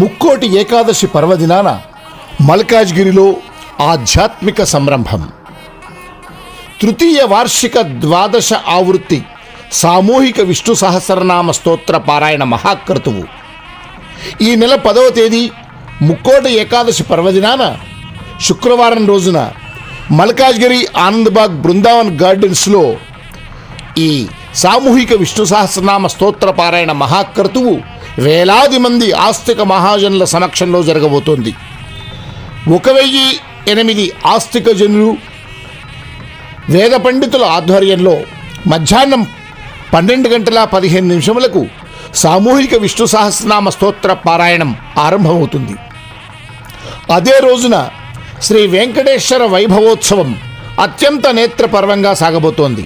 ముక్కోటి ఏకాదశి పర్వదినాన మల్కాజ్గిరిలో ఆధ్యాత్మిక సంరంభం. తృతీయ వార్షిక ద్వాదశ ఆవృత్తి సామూహిక విష్ణు సహస్రనామ స్తోత్ర పారాయణ మహాక్రతువు. ఈ నెల పదవ తేదీ ముక్కోటి ఏకాదశి పర్వదినాన శుక్రవారం రోజున మల్కాజ్గిరి ఆనందబాగ్ బృందావన్ గార్డెన్స్లో ఈ సామూహిక విష్ణు సహస్రనామ స్తోత్ర పారాయణ మహాక్రతువు వేలాది మంది ఆస్తిక మహాజనుల సమక్షంలో జరగబోతోంది. ఒక వెయ్యి ఎనిమిది ఆస్తిక జనులు వేద పండితుల ఆధ్వర్యంలో మధ్యాహ్నం పన్నెండు గంటల పదిహేను నిమిషములకు సామూహిక విష్ణు సహస్రనామ స్తోత్ర పారాయణం ఆరంభమవుతుంది. అదే రోజున శ్రీ వెంకటేశ్వర వైభవోత్సవం అత్యంత నేత్రపర్వంగా సాగబోతోంది.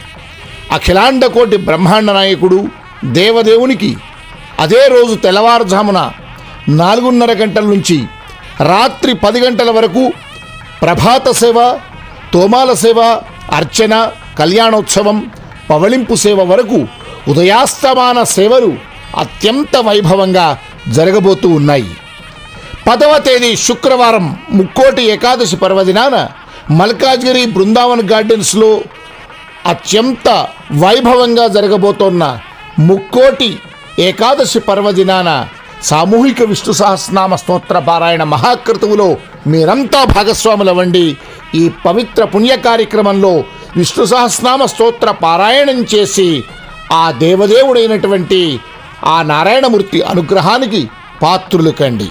అఖిలాండకోటి బ్రహ్మాండ నాయకుడు దేవదేవునికి అదే రోజు తెల్లవారుజామున నాలుగున్నర గంటల నుంచి రాత్రి పది గంటల వరకు ప్రభాత సేవ తోమాల సేవ అర్చన కళ్యాణోత్సవం పవళింపు సేవ వరకు ఉదయాస్తమాన సేవలు అత్యంత వైభవంగా జరగబోతూ ఉన్నాయి. పదవ తేదీ శుక్రవారం ముక్కోటి ఏకాదశి పర్వదినాన మల్కాజ్గిరి బృందావన్ గార్డెన్స్లో అత్యంత వైభవంగా జరగబోతోన్న ముక్కోటి ఏకాదశి పర్వదినాన సామూహిక విష్ణు సహస్రనామ స్తోత్ర పారాయణ మహాకృతువులో మీరంతా భాగస్వాములవండి ఈ పవిత్ర పుణ్య కార్యక్రమంలో విష్ణు సహస్రనామ స్తోత్ర పారాయణం చేసి ఆ దేవదేవుడైనటువంటి ఆ నారాయణమూర్తి అనుగ్రహానికి పాత్రులు కండి